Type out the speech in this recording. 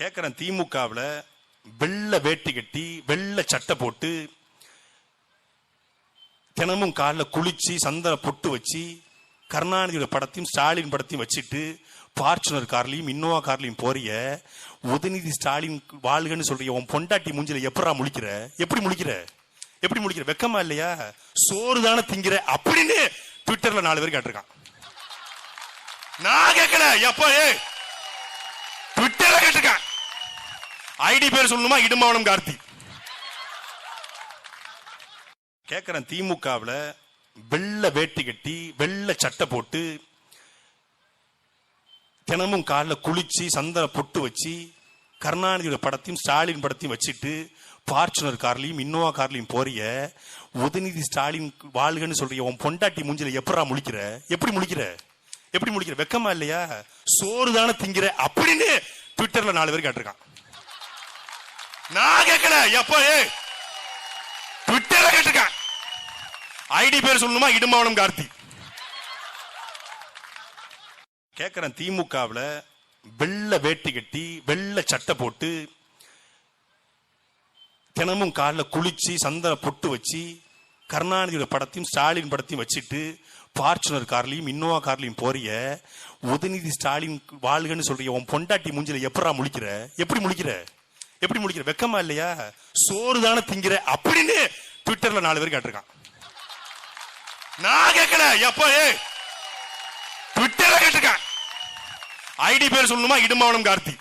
கேட்குறேன் திமுகவில் வெள்ளை வேட்டி கட்டி வெள்ளை சட்டை போட்டு தினமும் காலைல குளிச்சு சந்தன பொட்டு வச்சு கருணாநிதியோட படத்தையும் ஸ்டாலின் படத்தையும் வச்சுட்டு ஃபார்ச்சுனர் கார்லையும் இன்னோவா கார்லையும் போறிய உதயநிதி ஸ்டாலின் வாழ்கன்னு சொல்றிய உன் பொண்டாட்டி மூஞ்சில எப்படா முழிக்கிற? எப்படி முழிக்கிற? எப்படி முழிக்கிற? வெக்கமா இல்லையா? சோறு தானே திங்கிற? அப்படின்னு ட்விட்டர்ல நாலு பேர் கேட்டிருக்கான். நான் கேட்கல எப்ப? ஏ ஐடி பேர் சொல்லணுமா? இடுமாவனம் கார்த்தி. கேட்கிறேன் திமுகவில் வெள்ளை வேட்டி கட்டி வெள்ளை சட்டை போட்டு தினமும் காலில் குளிச்சு சந்தன பொட்டு வச்சு கருணாநிதியோட படத்தையும் ஸ்டாலின் படத்தையும் வச்சுட்டு ஃபார்ச்சுனர் கார்லையும் இன்னோவா கார்லையும் போறிய உதயநிதி ஸ்டாலின் வாழ்கன்னு சொல்றிய உன் பொண்டாட்டி மூஞ்சில எப்படா முழிக்கிற? எப்படி முழிக்கிற? எப்படி முழிக்கிற? வெக்கமா இல்லையா? சோறு தானே திங்கிற? அப்படின்னு ட்விட்டர்ல நாலு பேர் கேட்டிருக்கான். நான் கேட்கல. எப்ப? ஏய் ட்விட்டர்ல கேட்டிருக்கான். ஐடி பேர் சொல்லணுமா? இடுமாவனம் கார்த்தி. கேட்கிறேன் திமுகவில் வெள்ளை வேட்டி கட்டி வெள்ளை சட்டை போட்டு தினமும் காலில் குளிச்சு சந்தன பொட்டு வச்சு கருணாநிதியோட படத்தையும் ஸ்டாலின் படத்தையும் வச்சுட்டு ஃபார்ச்சுனர் கார்லையும் இன்னோவா கார்லையும் போறிய உதயநிதி ஸ்டாலின் வாழ்கன்னு சொல்றிய உன் பொண்டாட்டி மூஞ்சில எப்படா முழிக்கிற? எப்படி முழிக்கிற? எப்படி முடிக்கிற? வெக்கமா இல்லையா? சோறு தானே திங்கிற அப்படின்னு ட்விட்டர்ல நாலு பேர் கேட்டிருக்கான். நான் கேட்கல. எப்ப? ஏ ட்விட்டர்ல கேட்டிருக்கான். ஐடி பேர் சொல்லணுமா? இடுமாவனம் கார்த்தி.